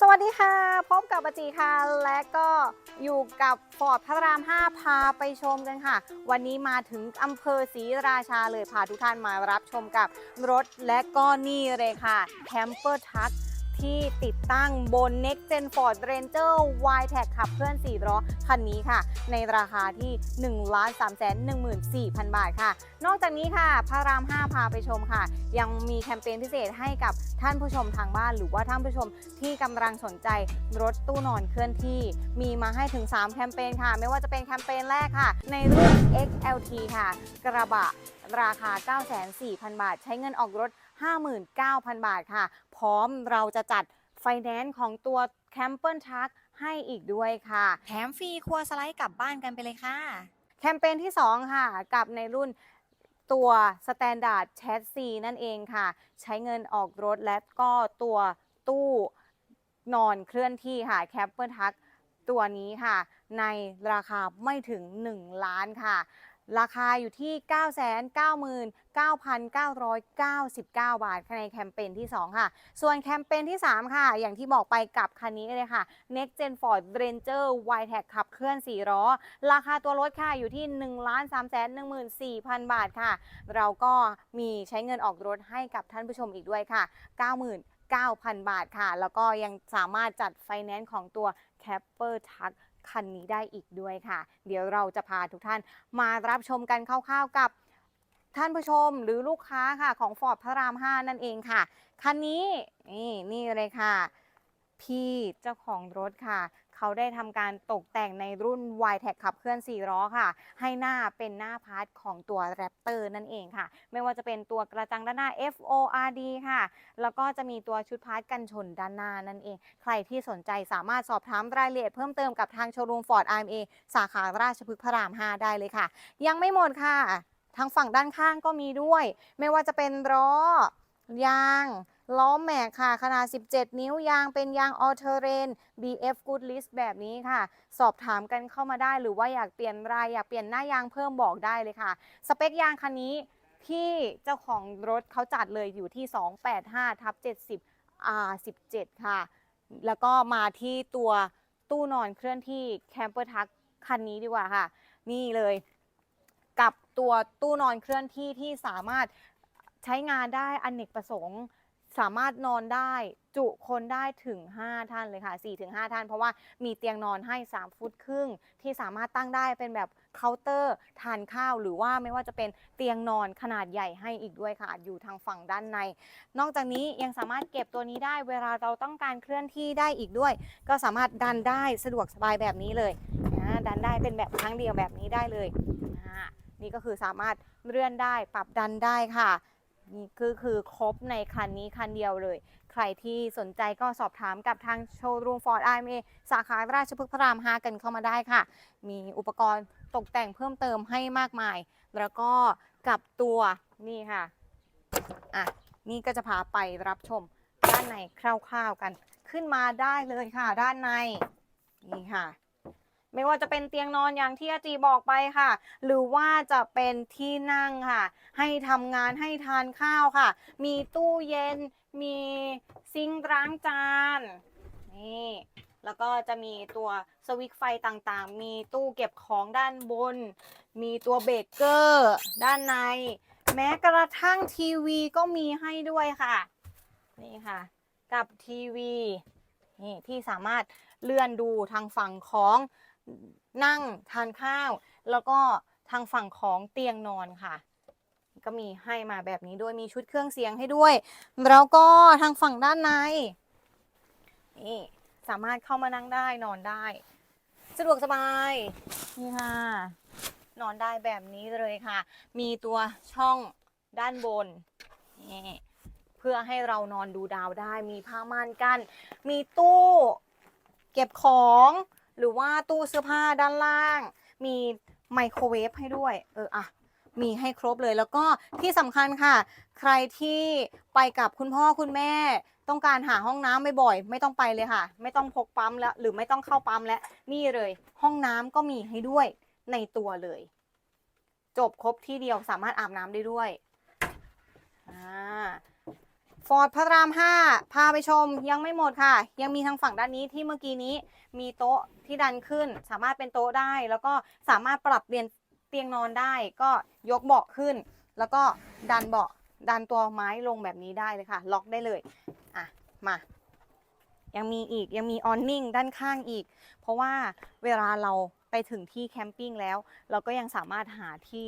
สวัสดีค่ะ พบกับปจีค่ะ และก็อยู่กับฟอร์ดพระราม 5 พาไปชมกันค่ะ วันนี้มาถึงอำเภอศรีราชาเลยพาทุกท่านมารับชมกับรถและก็นี่เลยค่ะแคมเปอร์ทัก ที่ติดตั้งบน Next Gen Ford Ranger y t e c ขับเคลื่อน4ล้อคันนี้ค่ะ ในราคาที่ 1 3 1 4 0 0 0 บาทค่ะ นอกจากนี้ค่ะ พระราม 5 พาไปชมค่ะ ยังมีแคมเปญพิเศษให้กับท่านผู้ชมทางบ้าน หรือว่าท่านผู้ชมที่กำลังสนใจรถตู้นอนเคลื่อนที่ มีมาให้ถึง 3 แคมเปญค่ะ ไม่ว่าจะเป็นแคมเปญแรกค่ะ ในรุ่น XLT ค่ะ กระบะราคา 9 4 0 0 0 0บาท ใช้เงินออกรถ 59,000 บาทค่ะ พร้อมเราจะจัดไฟแนนซ์ของตัวแคมเปิลทักให้อีกด้วยค่ะ แถมฟรีครัวสไลด์กลับบ้านกันไปเลยค่ะ แคมเปญที่ 2 ค่ะ กับในรุ่นตัว Standard Chassis นั่นเองค่ะ ใช้เงินออกรถและก็ตัวตู้นอนเคลื่อนที่ค่ะแคมเปิลทักตัวนี้ค่ะ ในราคาไม่ถึง 1 ล้านค่ะ ราคาอยู่ที่ 999,999 บาทในแคมเปญที่ 2 ค่ะ ส่วนแคมเปญที่ 3 ค่ะ อย่างที่บอกไปกับคันนี้เลยค่ะ Next Gen Ford Ranger y t e c ขับเคลื่อน 4 ล้อ ราคาตัวรถค่ะอยู่ที่ 1 3 1 4 0 0 0 บาทค่ะ เราก็มีใช้เงินออกรถให้กับท่านผู้ชมอีกด้วยค่ะ99,000 บาทค่ะ แล้วก็ยังสามารถจัดไฟแนนซ์ของตัว Capper Truck คันนี้ได้อีกด้วยค่ะ เดี๋ยวเราจะพาทุกท่านมารับชมกันคร่าวๆกับท่านผู้ชมหรือลูกค้าค่ะของ Ford พระราม 5 นั่นเองค่ะ คันนี้นี่นี่เลยค่ะ พี่เจ้าของรถค่ะ เขาได้ทำการตกแต่งในรุ่น y t e c ขับเคลื่อน 4 ล้อค่ะ ให้หน้าเป็นหน้าพาร์ทของตัว Raptor นั่นเองค่ะ ไม่ว่าจะเป็นตัวกระจังด้านหน้า FORD ค่ะ แล้วก็จะมีตัวชุดพาร์ทกันชนด้านหน้านั่นเอง ใครที่สนใจสามารถสอบถามรายละเอียดเพิ่มเติมกับทางโชว์รูม Ford RMA สาขาราชพฤกษ์พระราม 5 ได้เลยค่ะ ยังไม่หมดค่ะ ทางฝั่งด้านข้างก็มีด้วย ไม่ว่าจะเป็นล้อยาง ล้อแม็กค่ะ ขนาด 17 นิ้วยางเป็นยาง All Terrain BF Good List แบบนี้ค่ะ สอบถามกันเข้ามาได้หรือว่าอยากเปลี่ยนรายอยากเปลี่ยนหน้ายางเพิ่มบอกได้เลยค่ะ สเปคยางคันนี้ที่เจ้าของรถเขาจัดเลยอยู่ที่ 285ทับ70 R17 ค่ะ แล้วก็มาที่ตัวตู้นอนเคลื่อนที่แคมเปอร์ทักคันนี้ดีกว่าค่ะ นี่เลย กับตัวตู้นอนเคลื่อนที่ที่สามารถใช้งานได้อนเนกประสงค์ สามารถนอนได้จุคนได้ถึง 5 ท่านเลยค่ะ 4-5 ท่าน เพราะว่ามีเตียงนอนให้ 3 ฟุตครึ่ง ที่สามารถตั้งได้เป็นแบบเคาน์เตอร์ทานข้าว หรือว่าไม่ว่าจะเป็นเตียงนอนขนาดใหญ่ให้อีกด้วยค่ะ อยู่ทางฝั่งด้านใน นอกจากนี้ยังสามารถเก็บตัวนี้ได้เวลาเราต้องการเคลื่อนที่ได้อีกด้วย ก็สามารถดันได้สะดวกสบายแบบนี้เลยอ่าดันได้เป็นแบบครั้งเดียวแบบนี้ได้เลยนี่ก็คือสามารถเลื่อนได้ปรับดันได้ค่ะ นี่คือคือครบในคันนี้คันเดียวเลย ใครที่สนใจก็สอบถามกับทางโชว์รูม Ford IMA สาขาราชพฤกษ์พระราม 5 กันเข้ามาได้ค่ะ มีอุปกรณ์ตกแต่งเพิ่มเติมให้มากมาย แล้วก็กับตัวนี่ค่ะ อะ นี่ก็จะพาไปรับชมด้านในคร่าวๆกัน ขึ้นมาได้เลยค่ะ ด้านใน นี่ค่ะ ไม่ว่าจะเป็นเตียงนอนอย่างที่อาจีบอกไปค่ะ หรือว่าจะเป็นที่นั่งค่ะ ให้ทำงานให้ทานข้าวค่ะ มีตู้เย็น มีซิงค์ล้างจานนี่แล้วก็จะมีตัวสวิตช์ไฟต่างๆ มีตู้เก็บของด้านบน มีตัวเบรกเกอร์ด้านใน แม้กระทั่งทีวีก็มีให้ด้วยค่ะ นี่ค่ะ กับทีวีนี่ที่สามารถเลื่อนดูทางฝั่งของ นั่งทานข้าว แล้วก็ทางฝั่งของเตียงนอนค่ะ ก็มีให้มาแบบนี้ด้วยมีชุดเครื่องเสียงให้ด้วย แล้วก็ทางฝั่งด้านในนี่สามารถเข้ามานั่งได้นอนได้ สะดวกสบายนี่ค่ะ นอนได้แบบนี้เลยค่ะ มีตัวช่องด้านบนนี่เพื่อให้เรานอนดูดาวได้ มีผ้าม่านกั้นมีตู้ เก็บของ หรือว่าตู้เสื้อผ้าด้านล่าง มีไมโครเวฟให้ด้วย เอออะมีให้ครบเลยแล้วก็ที่สำคัญค่ะ ใครที่ไปกับคุณพ่อคุณแม่ ต้องการหาห้องน้ำบ่อยๆไม่ต้องไปเลยค่ะ ไม่ต้องพกปั๊มแล้ว หรือไม่ต้องเข้าปั๊มแล้วนี่เลย ห้องน้ำก็มีให้ด้วยในตัวเลย จบครบที่เดียวสามารถอาบน้ำได้ด้วยอ่า ฟอร์ดพระราม 5 พาไปชมยังไม่หมดค่ะ ยังมีทางฝั่งด้านนี้ที่เมื่อกี้นี้มีโต๊ะที่ดันขึ้น สามารถเป็นโต๊ะได้ แล้วก็สามารถปรับเปลี่ยนเตียงนอนได้ ก็ยกเบาะขึ้น แล้วก็ดันเบาะดันตัวไม้ลงแบบนี้ได้เลยค่ะ ล็อกได้เลยอะมายังมีอีกยังมีออนนิ่งด้านข้างอีก เพราะว่าเวลาเราไปถึงที่แคมปิ้งแล้ว เราก็ยังสามารถหาที่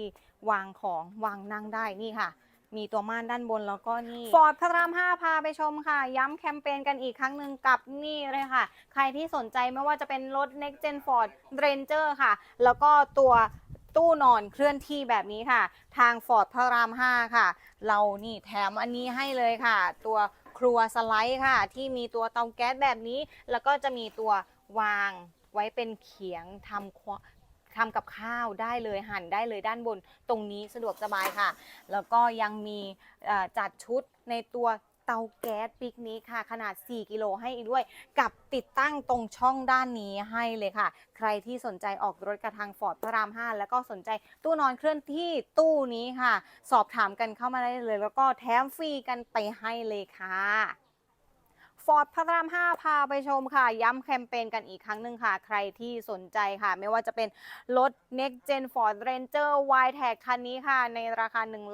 วางของวางนั่งได้นี่ค่ะ มีตัวม่านด้านบนแล้วก็นี่ฟอร์ดพระราม5พาไปชมค่ะ ย้ำแคมเปญกันอีกครั้งหนึ่งกับนี่เลยค่ะ ใครที่สนใจไม่ว่าจะเป็นรถ Next Gen Ford Ranger ค่ะ แล้วก็ตัวตู้นอนเคลื่อนที่แบบนี้ค่ะ ทาง Ford พระราม 5 ค่ะ เรานี่แถมอันนี้ให้เลยค่ะ ตัวครัวสไลด์ค่ะ ที่มีตัวเตาแก๊สแบบนี้ แล้วก็จะมีตัววางไว้เป็นเขียงทำคว ทำกับข้าวได้เลยหั่นได้เลยด้านบน ตรงนี้สะดวกสบายค่ะ แล้วก็ยังมีจัดชุดในตัวเตาแก๊สปิกนิกค่ะ ขนาด 4 กิโลให้อีกด้วย กับติดตั้งตรงช่องด้านนี้ให้เลยค่ะ ใครที่สนใจออกรถกระทางฟอร์ดพระราม 5 แล้วก็สนใจตู้นอนเคลื่อนที่ตู้นี้ค่ะ สอบถามกันเข้ามาได้เลย แล้วก็แถมฟรีกันไปให้เลยค่ะ ฟอร์ดพระราม5พาไปชมค่ะ ย้ำแคมเปญกันอีกครั้งหนึ่งค่ะ ใครที่สนใจค่ะ ไม่ว่าจะเป็นรถ Next Gen Ford Ranger Y Tag คันนี้ค่ะ ในราคา 1 3 1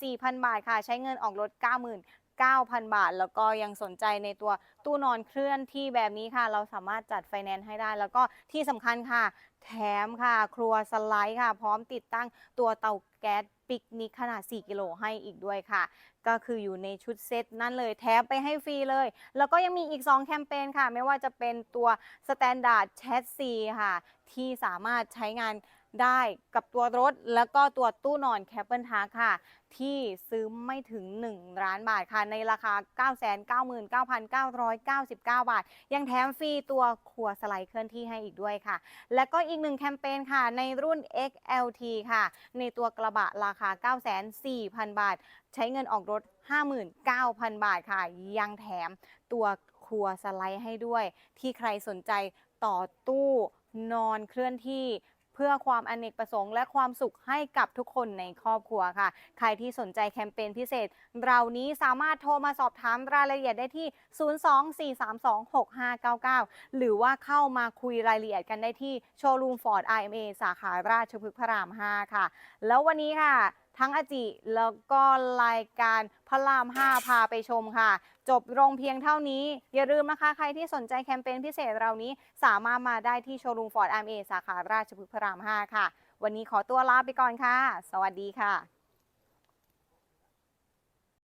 4 0 0 0 บาทค่ะ ใช้เงินออกรถ99,000 บาท แล้วก็ยังสนใจในตัวตู้นอนเคลื่อนที่แบบนี้ค่ะ เราสามารถจัดไฟแนนซ์ให้ได้ แล้วก็ที่สำคัญค่ะ แถมค่ะ ครัวสไลด์ค่ะ พร้อมติดตั้งตัวเตาแก๊ส ปิกนิกขนาด 4 กิโลให้อีกด้วยค่ะ ก็คืออยู่ในชุดเซตนั่นเลยแถมไปให้ฟรีเลย แล้วก็ยังมีอีก 2 แคมเปญค่ะ ไม่ว่าจะเป็นตัว Standard Chat C ค่ะ ที่สามารถใช้งาน ได้กับตัวรถแล้วก็ตัวตู้นอนแคปเปิลทาค่ะ ที่ซื้อไม่ถึง 1 ล้านบาทค่ะ ในราคา 999,999 บาท ยังแถมฟรีตัวครัวสไลด์เคลื่อนที่ให้อีกด้วยค่ะ และก็อีกหนึ่งแคมเปญค่ะ ในรุ่น XLT ค่ะ ในตัวกระบะราคา9,400,000 บาท ใช้เงินออกรถ 59,000 บาทค่ะ ยังแถมตัวครัวสไลด์ให้ด้วย ที่ใครสนใจต่อตู้นอนเคลื่อนที่ พื่อความอเนกประสงค์และความสุขให้กับทุกคนในครอบครัวค่ะ ใครที่สนใจแคมเปญพิเศษ เรานี้สามารถโทรมาสอบถามรายละเอียดได้ที่ 024326599 หรือว่าเข้ามาคุยรายละเอียดกันได้ที่โชว์รูมฟอร์ด IMA สาขาราชพฤกษ์พระราม 5 ค่ะ แล้ววันนี้ค่ะ ทั้งอจิแล้วก็รายการพระราม5พาไปชมค่ะ จบลงเพียงเท่านี้ อย่าลืมนะคะ ใครที่สนใจแคมเปญพิเศษเรานี้สามารถมาได้ที่โชว์รูมฟอร์ดแอมเอสาขาราชพฤกษ์พระราม 5 ค่ะ วันนี้ขอตัวลาไปก่อนค่ะ สวัสดีค่ะ